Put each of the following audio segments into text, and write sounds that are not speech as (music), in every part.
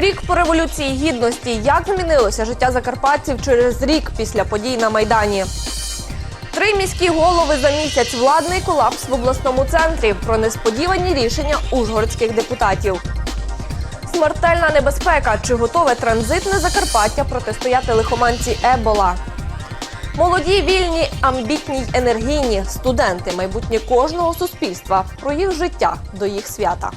Рік по революції гідності. Як змінилося життя закарпатців через рік після подій на майдані? Три міські голови за місяць. Владний колапс в обласному центрі. Про несподівані рішення ужгородських депутатів. Смертельна небезпека. Чи готове транзитне Закарпаття протистояти лихоманці Ебола? Молоді, вільні, амбітні й енергійні студенти, майбутнє кожного суспільства про їх життя до їх свята.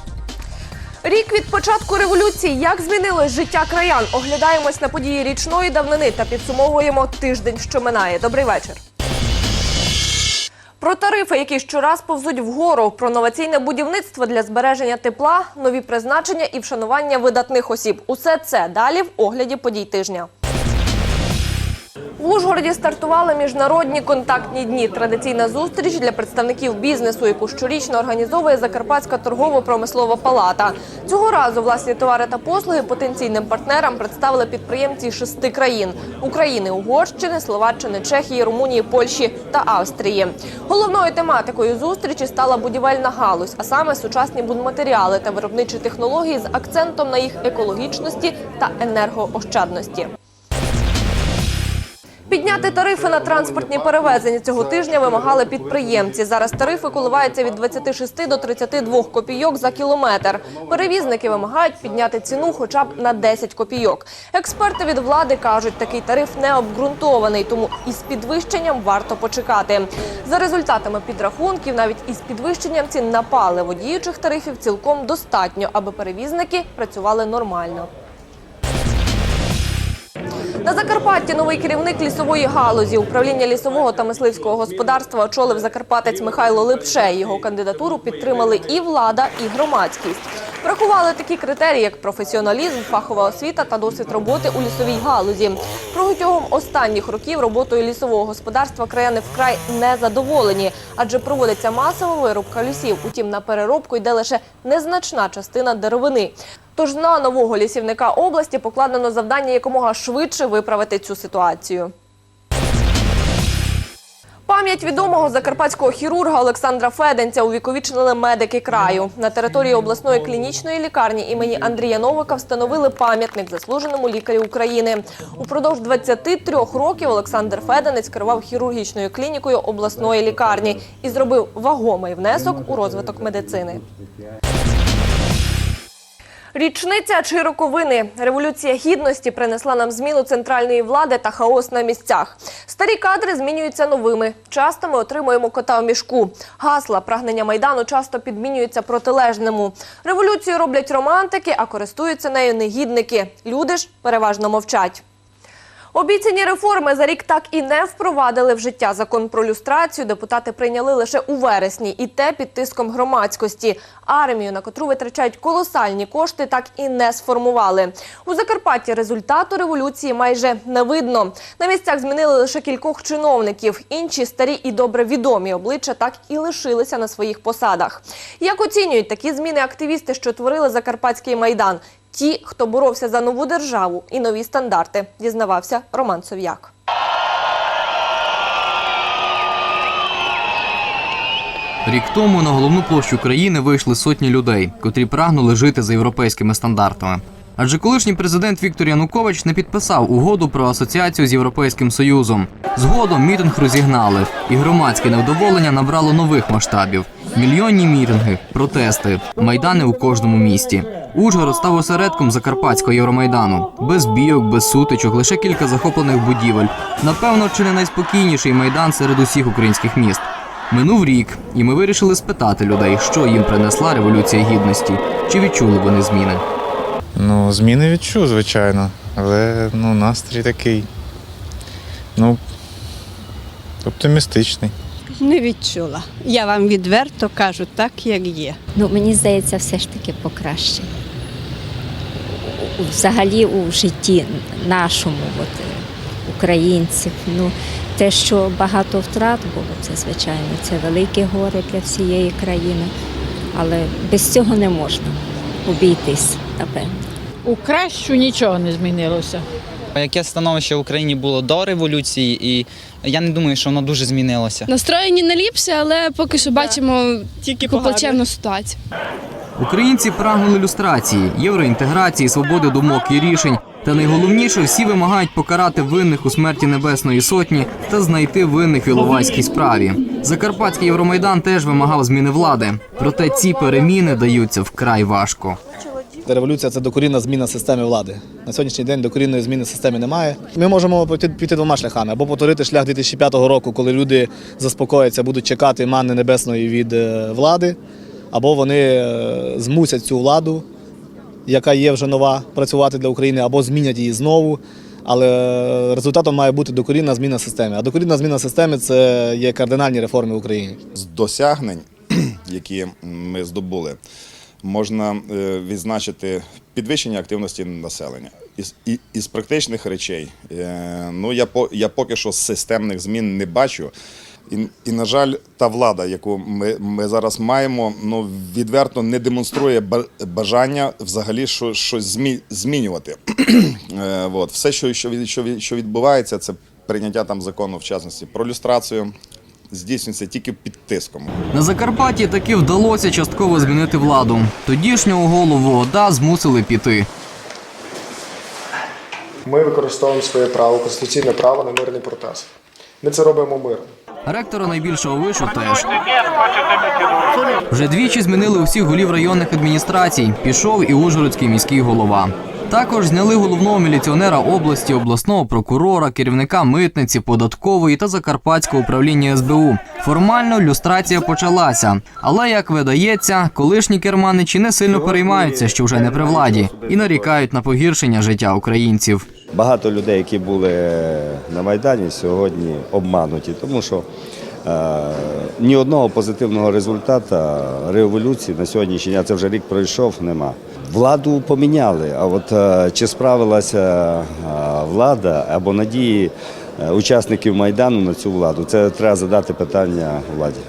Рік від початку революції. Як змінилось життя краян? Оглядаємось на події річної давнини та підсумовуємо тиждень, що минає. Добрий вечір. Про тарифи, які щораз повзуть вгору, про новаційне будівництво для збереження тепла, нові призначення і вшанування видатних осіб. Усе це далі в огляді подій тижня. В Ужгороді стартували міжнародні контактні дні. Традиційна зустріч для представників бізнесу, яку щорічно організовує Закарпатська торгово-промислова палата. Цього разу власні товари та послуги потенційним партнерам представили підприємці шести країн: України, Угорщини, Словаччини, Чехії, Румунії, Польщі та Австрії. Головною тематикою зустрічі стала будівельна галузь, а саме сучасні будматеріали та виробничі технології з акцентом на їх екологічності та енергоощадності. Підняти тарифи на транспортні перевезення цього тижня вимагали підприємці. Зараз тарифи коливаються від 26 до 32 копійок за кілометр. Перевізники вимагають підняти ціну хоча б на 10 копійок. Експерти від влади кажуть, такий тариф не обґрунтований, тому із підвищенням варто почекати. За результатами підрахунків, навіть із підвищенням цін на паливо діючих тарифів цілком достатньо, аби перевізники працювали нормально. На Закарпатті новий керівник лісової галузі. Управління лісового та мисливського господарства очолив закарпатець Михайло Липше. Його кандидатуру підтримали і влада, і громадськість. Врахували такі критерії, як професіоналізм, фахова освіта та досвід роботи у лісовій галузі. Протягом останніх років роботою лісового господарства краяни вкрай не задоволені, адже проводиться масова вирубка лісів. Утім, на переробку йде лише незначна частина деревини. Тож на нового лісівника області покладено завдання якомога швидше виправити цю ситуацію. Пам'ять відомого закарпатського хірурга Олександра Феденця увіковічнили медики краю. На території обласної клінічної лікарні імені Андрія Новика встановили пам'ятник заслуженому лікарю України. Упродовж 23 років Олександр Феденець керував хірургічною клінікою обласної лікарні і зробив вагомий внесок у розвиток медицини. Річниця чи роковини. Революція гідності принесла нам зміну центральної влади та хаос на місцях. Старі кадри змінюються новими. Часто ми отримуємо кота в мішку. Гасла, прагнення майдану часто підмінюються протилежному. Революцію роблять романтики, а користуються нею негідники. Люди ж переважно мовчать. Обіцяні реформи за рік так і не впровадили в життя. Закон про люстрацію депутати прийняли лише у вересні, і те під тиском громадськості. Армію, на котру витрачають колосальні кошти, так і не сформували. У Закарпатті результату революції майже не видно. На місцях змінили лише кількох чиновників. Інші старі і добре відомі обличчя так і лишилися на своїх посадах. Як оцінюють такі зміни активісти, що творили Закарпатський майдан? Ті, хто боровся за нову державу і нові стандарти, дізнавався Роман Сов'як. Рік тому на головну площу країни вийшли сотні людей, котрі прагнули жити за європейськими стандартами. Адже колишній президент Віктор Янукович не підписав угоду про асоціацію з Європейським Союзом. Згодом мітинг розігнали, і громадське невдоволення набрало нових масштабів: мільйонні мітинги, протести, майдани у кожному місті. Ужгород став осередком закарпатського Євромайдану. Без бійок, без сутичок, лише кілька захоплених будівель. Напевно, чи не найспокійніший майдан серед усіх українських міст. Минув рік, і ми вирішили спитати людей, що їм принесла революція гідності, чи відчули вони зміни. Ну, зміни відчув, звичайно, але ну, настрій такий. Ну, оптимістичний. Не відчула. Я вам відверто кажу так, як є. Ну, мені здається, все ж таки покраще. Взагалі у житті нашому, от, українців. Ну, те, що багато втрат було, це звичайно, це велике горе для всієї країни. Але без цього не можна обійтись, напевно. У кращу нічого не змінилося. Яке становище в Україні було до революції, і я не думаю, що воно дуже змінилося. Настроєні не ліпше, але поки що бачимо Тільки плачевну ситуацію. Українці прагнули люстрації, євроінтеграції, свободи думок і рішень. Та найголовніше, всі вимагають покарати винних у смерті Небесної Сотні та знайти винних в Іловайській справі. Закарпатський Євромайдан теж вимагав зміни влади. Проте ці переміни даються вкрай важко. Революція це докорінна зміна системи влади. На сьогоднішній день докорінної зміни системи немає. Ми можемо піти, піти двома шляхами або повторити шлях 2005 року, коли люди заспокояться, будуть чекати манни небесної від е, влади, або вони е, змусять цю владу, яка є вже нова, працювати для України, або змінять її знову. Але результатом має бути докорінна зміна системи. А докорінна зміна системи це є кардинальні реформи в Україні. з досягнень, (clears throat) які ми здобули, можна е, відзначити підвищення активності населення. Із, і- із практичних речей, е, ну я по я поки що системних змін не бачу. І, і на жаль, та влада, яку ми, ми зараз маємо, ну відверто не демонструє ба- бажання взагалі що, щось змі, змінювати. (clears throat) Е, от. Все, що, що, що відбувається, це прийняття там закону, в частності про люстрацію, здійснюється тільки під тиском. На Закарпатті таки вдалося частково змінити владу. Тодішнього голову ОДА змусили піти. Ми використовуємо своє право, конституційне право на мирний протест. Ми це робимо мирно. Ректора найбільшого вишу теж. Вже двічі змінили усіх голів районних адміністрацій. Пішов і Ужгородський міський голова. Також зняли головного міліціонера області, обласного прокурора, керівника митниці, податкової та закарпатського управління СБУ. Формально люстрація почалася, але як видається, колишні керманичі не сильно переймаються, що вже не при владі, і нарікають на погіршення життя українців. Багато людей, які були на Майдані, сьогодні обмануті, тому що е, ні одного позитивного результату революції на сьогоднішній день, це вже рік пройшов, нема. Владу поміняли, а от е, чи справилася е, влада або надії е, учасників Майдану на цю владу, це треба задати питання владі.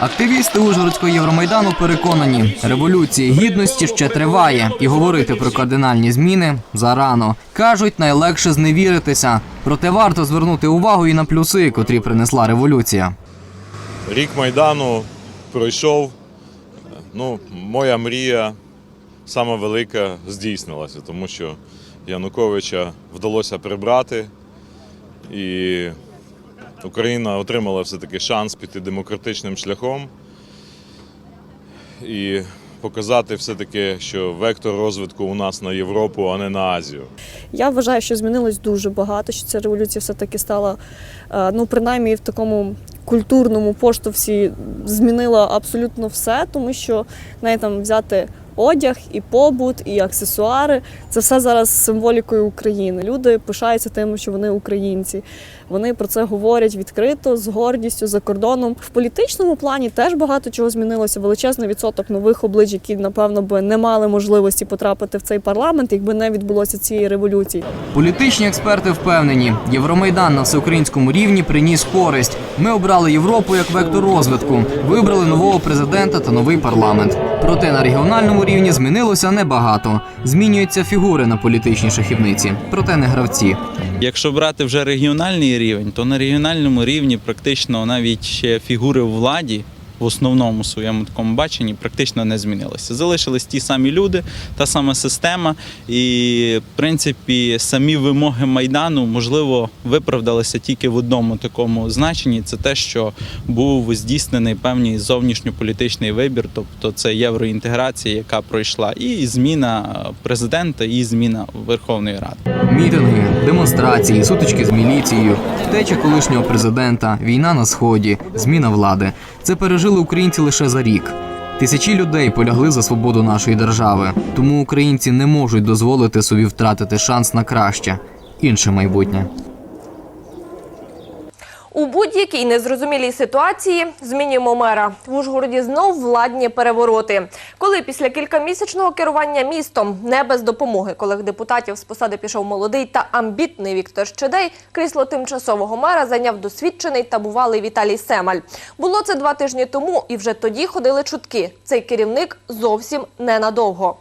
Активісти Ужгородського Євромайдану переконані, революція гідності ще триває, і говорити про кардинальні зміни зарано. Кажуть, найлегше зневіритися. Проте варто звернути увагу і на плюси, котрі принесла революція. Рік Майдану пройшов. Ну, моя мрія сама велика здійснилася, тому що Януковича вдалося прибрати, і Україна отримала все-таки шанс піти демократичним шляхом і показати все-таки, що вектор розвитку у нас на Європу, а не на Азію. Я вважаю, що змінилось дуже багато, що ця революція все-таки стала, е, ну принаймні в такому культурному поштовхі змінила абсолютно все, тому що навіть там взяти одяг, і побут, і аксесуари це все зараз символікою України. Люди пишаються тим, що вони українці. Вони про це говорять відкрито, з гордістю за кордоном. В політичному плані теж багато чого змінилося. Величезний відсоток нових облич, які напевно би не мали можливості потрапити в цей парламент, якби не відбулося цієї революції. Політичні експерти впевнені, Євромайдан на всеукраїнському рівні приніс користь. Ми обрали Європу як вектор розвитку, вибрали нового президента та новий парламент. Проте на регіональному рівні змінилося небагато. Змінюються фігури на політичній шахівниці, проте не гравці. Якщо брати вже регіональний рівень, то на регіональному рівні практично навіть ще фігури у владі в основному своєму такому баченні практично не змінилися. Залишились ті самі люди, та сама система, і в принципі самі вимоги майдану можливо виправдалися тільки в одному такому значенні. Це те, що був здійснений певний зовнішньополітичний вибір, тобто це євроінтеграція, яка пройшла, і зміна президента, і зміна Верховної Ради. Мітинги, демонстрації, сутички з міліцією, втеча колишнього президента, війна на сході, зміна влади. Це пережили українці лише за рік. Тисячі людей полягли за свободу нашої держави, тому українці не можуть дозволити собі втратити шанс на краще, інше майбутнє. У будь-якій незрозумілій ситуації змінюємо мера. В Ужгороді знов владні перевороти. Коли після кількамісячного керування містом не без допомоги колег депутатів з посади пішов молодий та амбітний Віктор Щедей, крісло тимчасового мера зайняв досвідчений та бувалий Віталій Семаль. Було це два тижні тому, і вже тоді ходили чутки. Цей керівник зовсім ненадовго.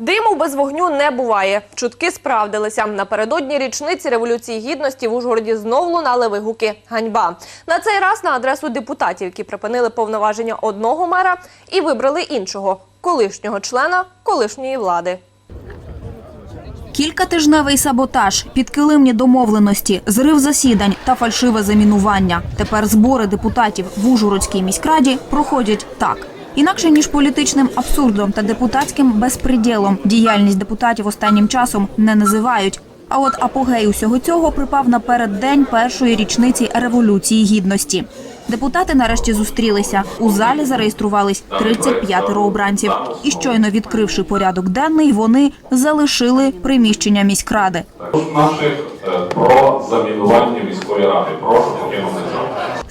Диму без вогню не буває. Чутки справдилися. Напередодні річниці Революції Гідності в Ужгороді знов лунали вигуки «Ганьба». На цей раз на адресу депутатів, які припинили повноваження одного мера і вибрали іншого колишнього члена колишньої влади. Кількатижневий саботаж, підкилимні домовленості, зрив засідань та фальшиве замінування. Тепер збори депутатів в Ужгородській міськраді проходять так. Інакше ніж політичним абсурдом та депутатським безпреділом діяльність депутатів останнім часом не називають. А от апогей усього цього припав на переддень першої річниці революції гідності. Депутати нарешті зустрілися. У залі зареєструвались 35 обранців. І щойно відкривши порядок денний, вони залишили приміщення міськради. Наших е, про замінування міської ради. Прошу покинути.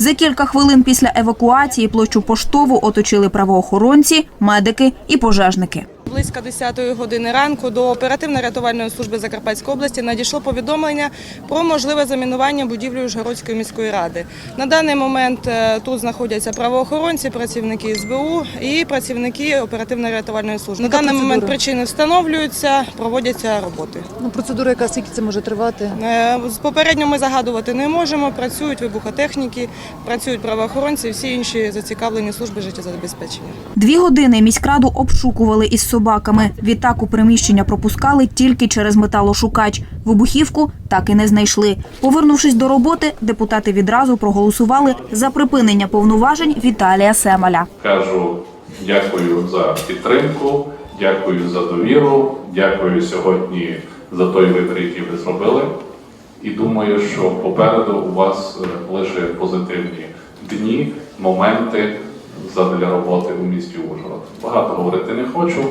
За кілька хвилин після евакуації площу поштову оточили правоохоронці, медики і пожежники. Близько 10-ї години ранку до оперативно-рятувальної служби Закарпатської області надійшло повідомлення про можливе замінування будівлі Ужгородської міської ради. На даний момент е, тут знаходяться правоохоронці, працівники СБУ і працівники оперативно-рятувальної служби. На даний момент причини встановлюються, проводяться роботи. Ну, процедура, яка скільки це може тривати? Е, Попередньо ми загадувати не можемо. Працюють вибухотехніки, працюють правоохоронці, всі інші зацікавлені служби життєзабезпечення. Дві години міськраду обшукували із собаками. Відтак у приміщення пропускали тільки через металошукач. Вибухівку так і не знайшли. Повернувшись до роботи, депутати відразу проголосували за припинення повноважень Віталія Семаля. Кажу дякую за підтримку, дякую за довіру, дякую сьогодні за той вибір, який ви зробили. І думаю, що попереду у вас е, лише позитивні дні, моменти задля роботи у місті Ужгород. Багато говорити не хочу,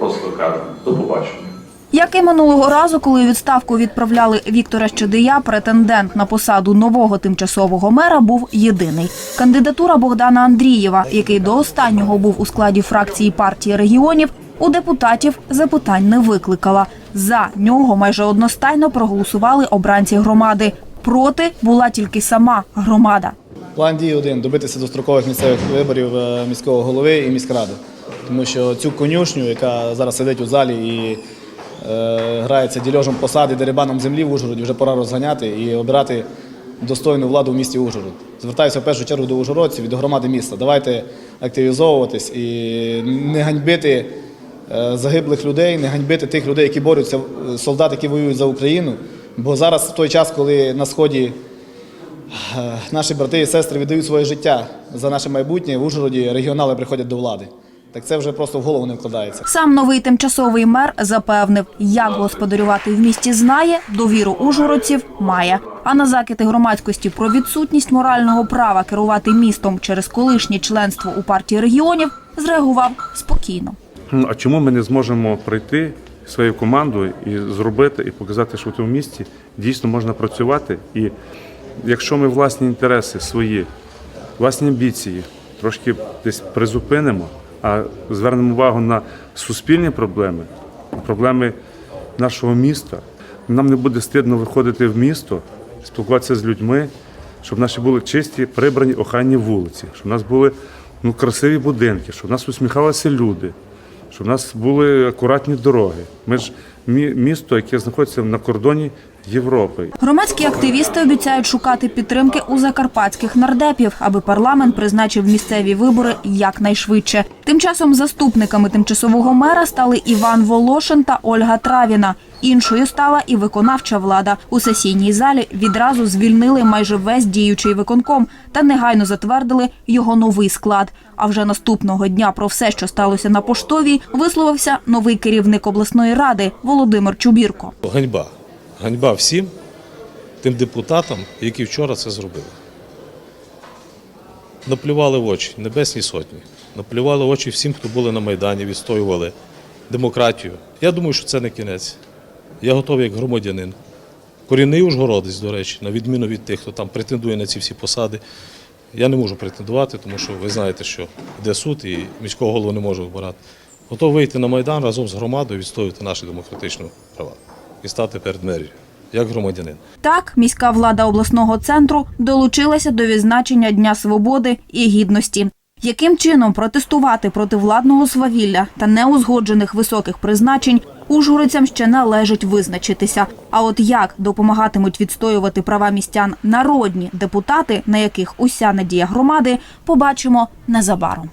просто кажу до побачення. Як і минулого разу, коли відставку відправляли Віктора Щедия, претендент на посаду нового тимчасового мера був єдиний. Кандидатура Богдана Андрієва, який до останнього був у складі фракції партії регіонів, у депутатів запитань не викликала. За нього майже одностайно проголосували обранці громади. Проти була тільки сама громада. План дії один добитися дострокових місцевих виборів е, міського голови і міськради. Тому що цю конюшню, яка зараз сидить у залі і е, грається дільожем посади, дерибаном землі в Ужгороді, вже пора розганяти і обирати достойну владу в місті Ужгород. Звертаюся в першу чергу до ужгородців і до громади міста. Давайте активізовуватись і не ганьбити е, загиблих людей, не ганьбити тих людей, які борються, е, солдат, які воюють за Україну. Бо зараз в той час, коли на сході Е, Наші брати і сестри віддають своє життя за наше майбутнє. В Ужгороді регіонали приходять до влади. Так це вже просто в голову не вкладається. Сам новий тимчасовий мер запевнив, як господарювати в місті знає, довіру ужгородців має. А на закити громадськості про відсутність морального права керувати містом через колишнє членство у партії регіонів зреагував спокійно. Ну, А чому ми не зможемо прийти своєю командою і зробити, і показати, що в цьому місті дійсно можна працювати? І якщо ми власні інтереси свої, власні амбіції трошки десь призупинимо, а звернемо увагу на суспільні проблеми, проблеми нашого міста, нам не буде стидно виходити в місто, спілкуватися з людьми, щоб наші були чисті, прибрані, охайні вулиці, щоб у нас були ну, красиві будинки, щоб в нас усміхалися люди щоб в нас були акуратні дороги. Ми ж місто, яке знаходиться на кордоні Європи. Громадські активісти обіцяють шукати підтримки у закарпатських нардепів, аби парламент призначив місцеві вибори якнайшвидше. Тим часом заступниками тимчасового мера стали Іван Волошин та Ольга Травіна. Іншою стала і виконавча влада. У сесійній залі відразу звільнили майже весь діючий виконком та негайно затвердили його новий склад. А вже наступного дня про все, що сталося на поштовій, висловився новий керівник обласної ради Володимир Чубірко. Ганьба. Ганьба всім тим депутатам, які вчора це зробили. Наплювали в очі Небесній Сотні, наплювали в очі всім, хто були на Майдані, відстоювали демократію. Я думаю, що це не кінець. Я готовий як громадянин. Корінний ужгородець, до речі, на відміну від тих, хто там претендує на ці всі посади. Я не можу претендувати, тому що ви знаєте, що йде суд і міського голову не можу обирати. Готовий вийти на Майдан разом з громадою, відстоювати наші демократичні права і стати перед мерією, як громадянин. Так, міська влада обласного центру долучилася до відзначення Дня свободи і гідності. Яким чином протестувати проти владного свавілля та неузгоджених високих призначень ужгородцям ще належить визначитися. А от як допомагатимуть відстоювати права містян народні депутати, на яких уся надія громади, побачимо незабаром.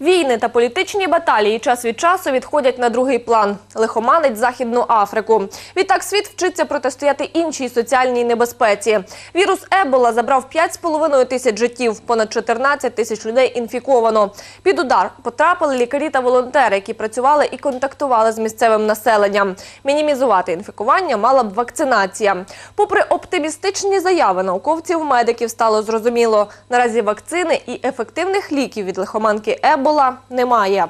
Війни та політичні баталії час від часу відходять на другий план. Лихоманить Західну Африку. Відтак світ вчиться протистояти іншій соціальній небезпеці. Вірус Ебола забрав 5,5 тисяч життів, понад 14 тисяч людей інфіковано. Під удар потрапили лікарі та волонтери, які працювали і контактували з місцевим населенням. Мінімізувати інфікування мала б вакцинація. Попри оптимістичні заяви науковців, медиків стало зрозуміло. Наразі вакцини і ефективних ліків від лихоманки Ебола немає.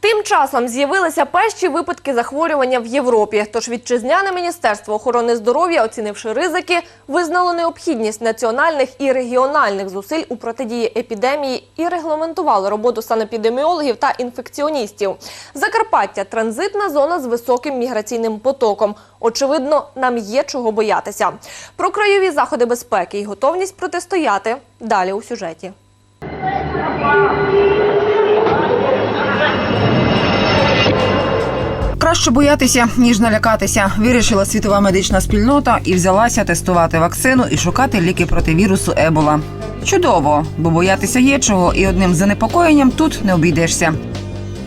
Тим часом з'явилися перші випадки захворювання в Європі. Тож вітчизняне міністерство охорони здоров'я, оцінивши ризики, визнало необхідність національних і регіональних зусиль у протидії епідемії і регламентувало роботу санепідеміологів та інфекціоністів. Закарпаття транзитна зона з високим міграційним потоком. Очевидно, нам є чого боятися. Про краєві заходи безпеки і готовність протистояти далі у сюжеті. Краще боятися, ніж налякатися, вирішила світова медична спільнота і взялася тестувати вакцину і шукати ліки проти вірусу Ебола. Чудово, бо боятися є чого, і одним занепокоєнням тут не обійдешся.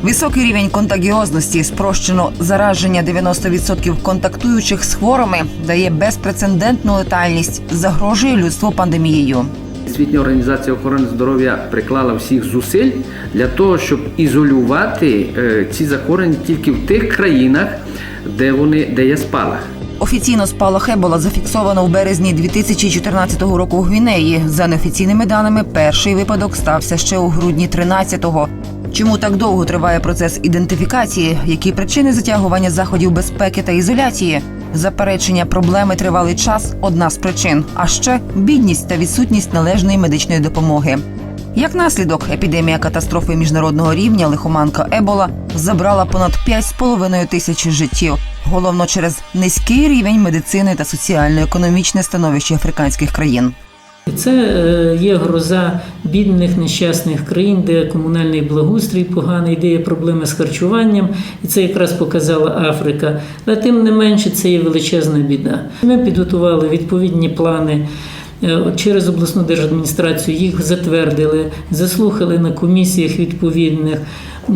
Високий рівень контагіозності, спрощено зараження 90% контактуючих з хворими, дає безпрецедентну летальність, загрожує людству пандемією. Світня організація охорони здоров'я приклала всіх зусиль для того, щоб ізолювати е, ці захворювання тільки в тих країнах, де вони де є спалах. Офіційно спалах Ебола зафіксовано в березні 2014 року у Гвінеї. За неофіційними даними, перший випадок стався ще у грудні 13-го. Чому так довго триває процес ідентифікації? Які причини затягування заходів безпеки та ізоляції? Заперечення проблеми тривалий час одна з причин, а ще бідність та відсутність належної медичної допомоги. Як наслідок, епідемія катастрофи міжнародного рівня лихоманка Ебола забрала понад 5,5 тисяч життів, головно через низький рівень медицини та соціально-економічне становище африканських країн. Це е, є гроза бідних нещасних країн, де комунальний благоустрій поганий, де є проблеми з харчуванням, і це якраз показала Африка. Але тим не менше це є величезна біда. Ми підготували відповідні плани. Е, Через обласну держадміністрацію їх затвердили, заслухали на комісіях відповідних,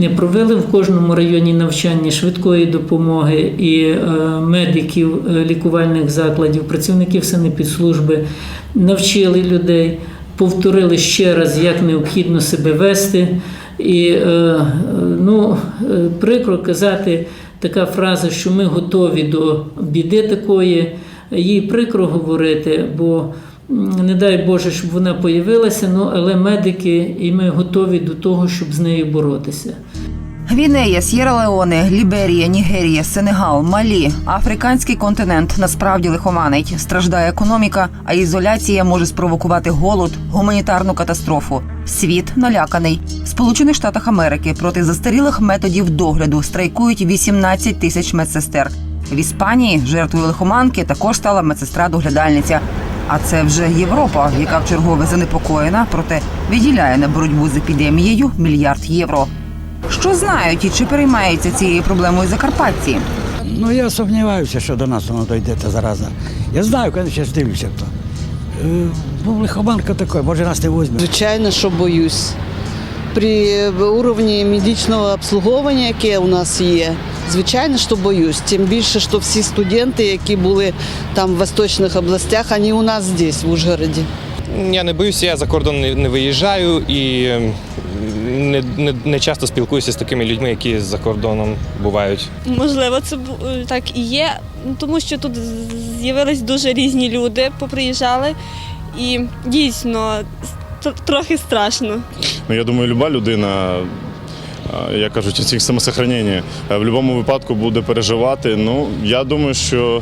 е, провели в кожному районі навчання швидкої допомоги і е, медиків лікувальних закладів, працівників санепідслужби, навчили людей, повторили ще раз, як необхідно себе вести. І ну, прикро казати така фраза, що ми готові до біди такої. Їй прикро говорити, бо не дай Боже, щоб вона появилася, ну але медики і ми готові до того, щоб з нею боротися. Гвінея, С'єра-Леоне, Ліберія, Нігерія, Сенегал, Малі, африканський континент насправді лихоманить. Страждає економіка, а ізоляція може спровокувати голод, гуманітарну катастрофу. Світ наляканий. В Сполучених Штатах Америки проти застарілих методів догляду страйкують 18 тисяч медсестер. В Іспанії жертвою лихоманки також стала медсестра-доглядальниця. А це вже Європа, яка вчергове занепокоєна, проте виділяє на боротьбу з епідемією мільярд євро. Що знають і чи переймаються цією проблемою закарпатці? Ну я сумніваюся, що до нас воно дойде та зараза. Я знаю, коли зараз дивлюся хто. Е, Ну, лихоманка така, може нас не візьме. Звичайно, що боюсь. При уровні медичного обслуговування, яке у нас є, звичайно, що боюсь. Тим більше, що всі студенти, які були там в восточних областях, вони у нас здесь, в Ужгороді. Я не боюся, я за кордон не, не виїжджаю і не, не, не часто спілкуюся з такими людьми, які за кордоном бувають. Можливо, це е, так і є, ну, тому що тут з'явились дуже різні люди, поприїжджали, і дійсно трохи страшно. Ну, я думаю, люба людина, як кажуть, у цих самосохранення, в будь-якому випадку буде переживати. Ну, я думаю, що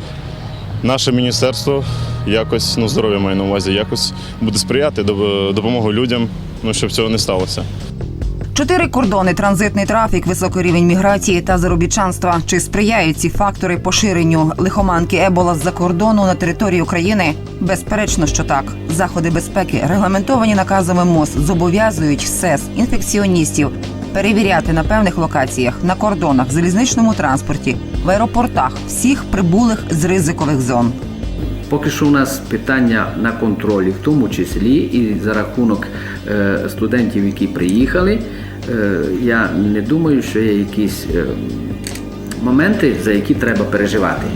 наше міністерство якось, ну, здоров'я маю на увазі, якось буде сприяти доп- допомогу людям, ну, щоб цього не сталося. Чотири кордони, транзитний трафік, високий рівень міграції та заробітчанства. Чи сприяють ці фактори поширенню лихоманки Ебола з-за кордону на території України? Безперечно, що так. Заходи безпеки, регламентовані наказами МОЗ, зобов'язують СЕС, інфекціоністів перевіряти на певних локаціях, на кордонах, залізничному транспорті, в аеропортах всіх прибулих з ризикових зон. Поки що у нас питання на контролі, в тому числі і за рахунок е, студентів, які приїхали, е, я не думаю, що є якісь е, моменти, за які треба переживати.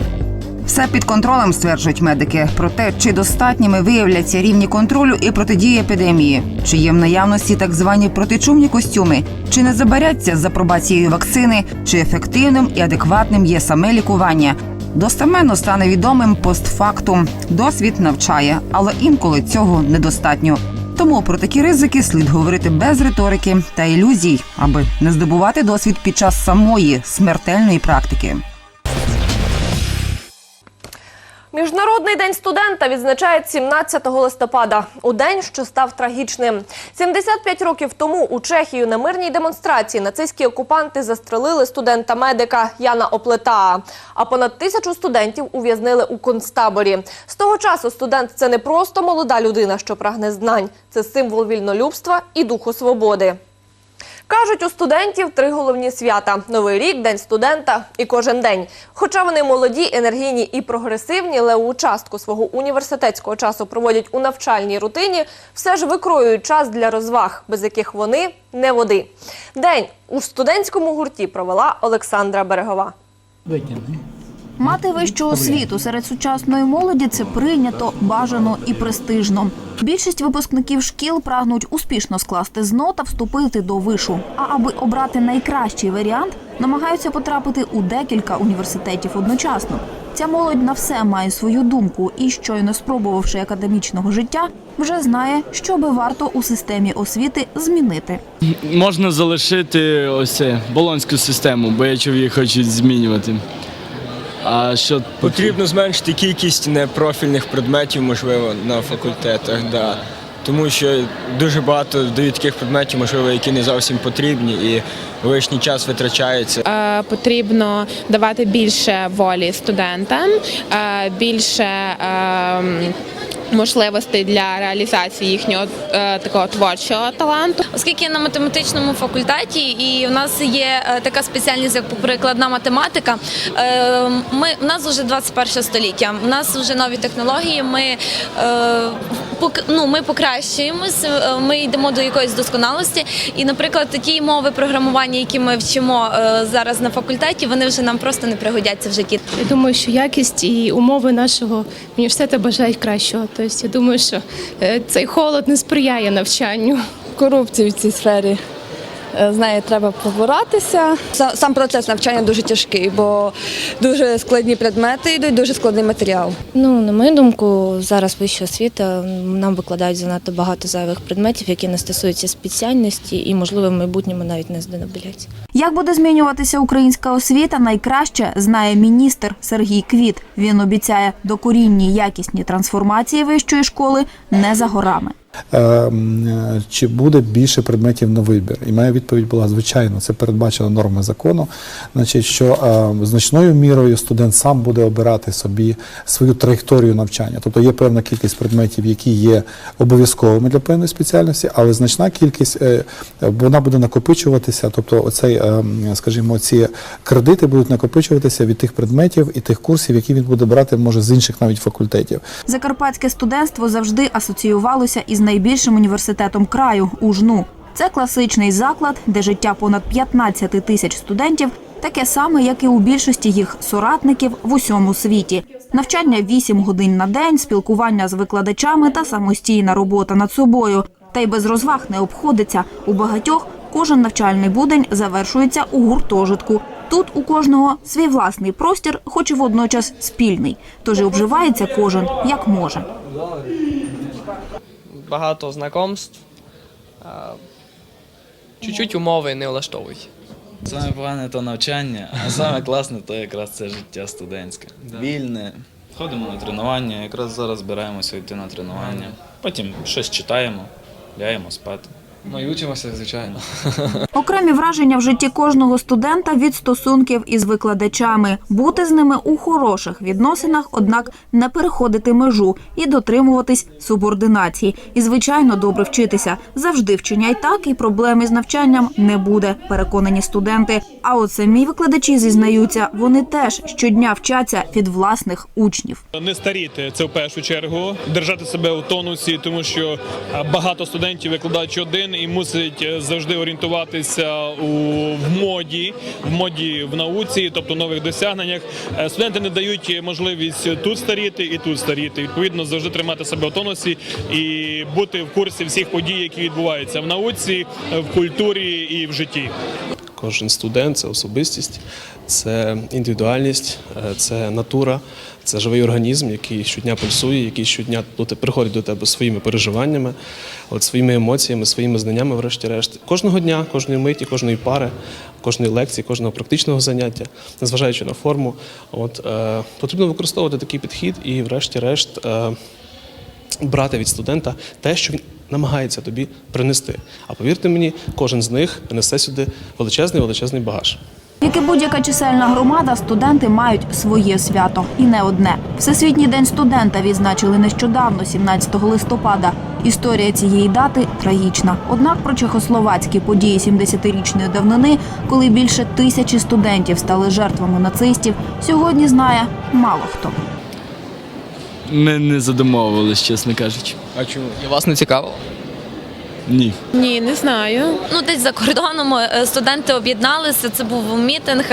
Все під контролем стверджують медики. Проте чи достатніми виявляться рівні контролю і протидії епідемії, чи є в наявності так звані протичумні костюми, чи не забаряться з апробацією вакцини, чи ефективним і адекватним є саме лікування. Достеменно стане відомим постфактум. Досвід навчає, але інколи цього недостатньо. Тому про такі ризики слід говорити без риторики та ілюзій, аби не здобувати досвід під час самої смертельної практики. Міжнародний день студента відзначають 17 листопада, у день, що став трагічним. 75 років тому у Чехію на мирній демонстрації нацистські окупанти застрелили студента-медика Яна Оплетаа, а понад тисячу студентів ув'язнили у концтаборі. З того часу студент це не просто молода людина, що прагне знань, це символ вільнолюбства і духу свободи. Кажуть, у студентів три головні свята: Новий рік, День студента і кожен день. Хоча вони молоді, енергійні і прогресивні, але у частку свого університетського часу проводять у навчальній рутині, все ж викроюють час для розваг, без яких вони не води. День у студентському гурті провела Олександра Берегова. Мати вищу освіту серед сучасної молоді це прийнято, бажано і престижно. Більшість випускників шкіл прагнуть успішно скласти ЗНО та вступити до вишу. А аби обрати найкращий варіант, намагаються потрапити у декілька університетів одночасно. Ця молодь на все має свою думку і, щойно спробувавши академічного життя, вже знає, що би варто у системі освіти змінити. Можна залишити ось це, болонську систему, бо я чув, її хочуть змінювати. А що Потрібно зменшити кількість непрофільних предметів, можливо, на факультетах, да. тому що дуже багато дають таких предметів, можливо, які не зовсім потрібні, і лишній час витрачається. Е, Потрібно давати більше волі студентам, е, більше е, можливостей для реалізації їхнього е, такого творчого таланту. Оскільки я на математичному факультеті, і у нас є е, така спеціальність, як прикладна математика. е, Ми у нас вже 21 століття. У нас вже нові технології. Ми е, пок- ну, ми покращуємось, ми йдемо до якоїсь досконалості. І, наприклад, ті мови програмування, які ми вчимо е, зараз на факультеті, вони вже нам просто не пригодяться в житті. Я думаю, що якість і умови нашого університету бажають кращого. Тобто я думаю, що е, цей холод не сприяє навчанню. корупції в цій сфері. Е, З нею треба поборатися. Са- Сам процес навчання дуже тяжкий, бо дуже складні предмети йдуть, дуже складний матеріал. Ну, на мою думку, зараз вища освіта нам викладають занадто багато зайвих предметів, які не стосуються спеціальності і, можливо, в майбутньому навіть не знадобляться. Як буде змінюватися українська освіта, найкраще знає міністр Сергій Квіт. Він обіцяє докорінні якісні трансформації вищої школи не за горами. Е, м, е, Чи буде більше предметів на вибір? І моя відповідь була звичайно, це передбачено норми закону. Значить, що е, значною мірою студент сам буде обирати собі свою траєкторію навчання. Тобто є певна кількість предметів, які є обов'язковими для певної спеціальності, але значна кількість е, вона буде накопичуватися. Тобто, оцей, скажімо, ці кредити будуть накопичуватися від тих предметів і тих курсів, які він буде брати, може з інших навіть факультетів. Закарпатське студентство завжди асоціювалося із найбільшим університетом краю УЖНУ. Це класичний заклад, де життя понад 15 тисяч студентів таке саме, як і у більшості їх соратників в усьому світі. Навчання 8 годин на день, спілкування з викладачами та самостійна робота над собою. Та й без розваг не обходиться. У багатьох кожен навчальний будень завершується у гуртожитку. Тут у кожного свій власний простір, хоч і водночас спільний. Тож і обживається кожен як може. Багато знакомств. Чуть-чуть умови не влаштовують. Саме погане то навчання, а саме класне то якраз це життя студентське. Вільне. Ходимо на тренування, якраз зараз збираємося йти на тренування. Потім щось читаємо, ляємо спати. Ну і учимося, звичайно. Окремі враження в житті кожного студента від стосунків із викладачами, бути з ними у хороших відносинах, однак не переходити межу і дотримуватись субординації. І звичайно, добре вчитися. Завжди вчиняй так, і проблеми з навчанням не буде. Переконані студенти. А от самі викладачі зізнаються, вони теж щодня вчаться від власних учнів. Не старіти це в першу чергу, держати себе у тонусі, тому що багато студентів викладач один, і мусить е, завжди орієнтуватися у в моді, в моді в науці, тобто нових досягненнях. Е, Студенти не дають можливість тут старіти і тут старіти. Відповідно, завжди тримати себе в тонусі і бути в курсі всіх подій, які відбуваються в науці, е, в культурі і в житті. Кожен студент це особистість, це індивідуальність, це натура, це живий організм, який щодня пульсує, який щодня приходить до тебе своїми переживаннями, от своїми емоціями, своїми знаннями, врешті-решт. Кожного дня, кожної миті, кожної пари, кожної лекції, кожного практичного заняття, незважаючи на форму, от е, потрібно використовувати такий підхід і, врешті-решт, е, брати від студента те, що він намагається тобі принести. А повірте мені, кожен з них несе сюди величезний величезний багаж. Як і будь-яка чисельна громада, студенти мають своє свято і не одне. Всесвітній день студента відзначили нещодавно, 17 листопада. Історія цієї дати трагічна. Однак про чехословацькі події 70-річної давнини, коли більше тисячі студентів стали жертвами нацистів, сьогодні знає мало хто. Ми не задумовувались, чесно кажучи. А чому? І вас не цікаво? Ні. Ні, не знаю. Ну, десь за кордоном е, студенти об'єдналися. Це був мітинг.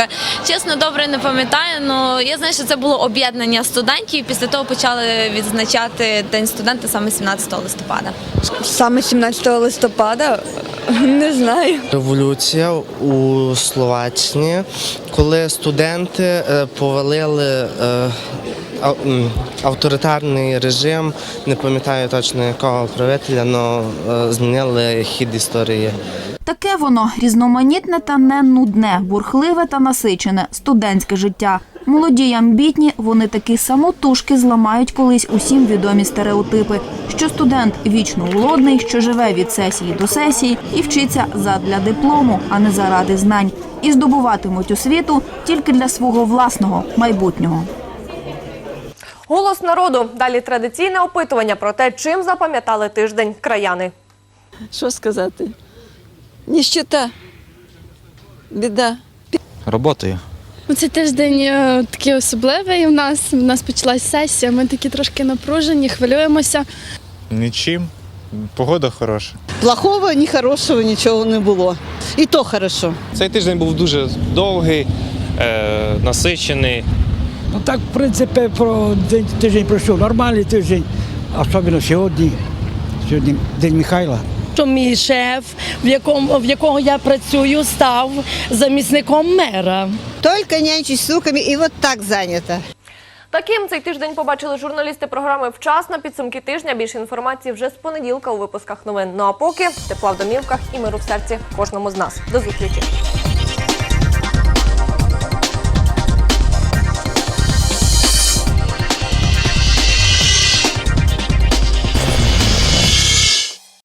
Чесно, добре не пам'ятаю. але я знаю, що це було об'єднання студентів. Після того почали відзначати День студента саме 17 листопада. Саме 17 листопада не знаю. Революція у Словаччині, коли студенти е, повалили е, авторитарний режим, не пам'ятаю точно якого правителя, але змінили хід історії. Таке воно різноманітне та не нудне, бурхливе та насичене студентське життя. Молоді й амбітні, вони таки самотужки зламають колись усім відомі стереотипи, що студент вічно голодний, що живе від сесії до сесії і вчиться задля диплому, а не заради знань, і здобуватимуть освіту тільки для свого власного майбутнього. Голос народу. Далі традиційне опитування про те, чим запам'ятали тиждень краяни. Що сказати? Ніщита. Біда. Роботою. Ну, Цей тиждень е, такий особливий у нас. У нас почалась сесія, ми такі трошки напружені, хвилюємося. Нічим. Погода хороша. Плохого, ні хорошого, нічого не було. І то хорошо. Цей тиждень був дуже довгий, е, насичений. Ну так, в принципі, про день тиждень пройшов нормальний тиждень, особливо сьогодні. Сьогодні День Михайла. Що мій шеф, в якому в якого я працюю, став замісником мера. Тільки нянчусь з суками і от так зайнята. Таким цей тиждень побачили журналісти програми Вчасно. Підсумки тижня. Більше інформації вже з понеділка у випусках новин. Ну а поки тепла в домівках і миру в серці кожному з нас. До зустрічі.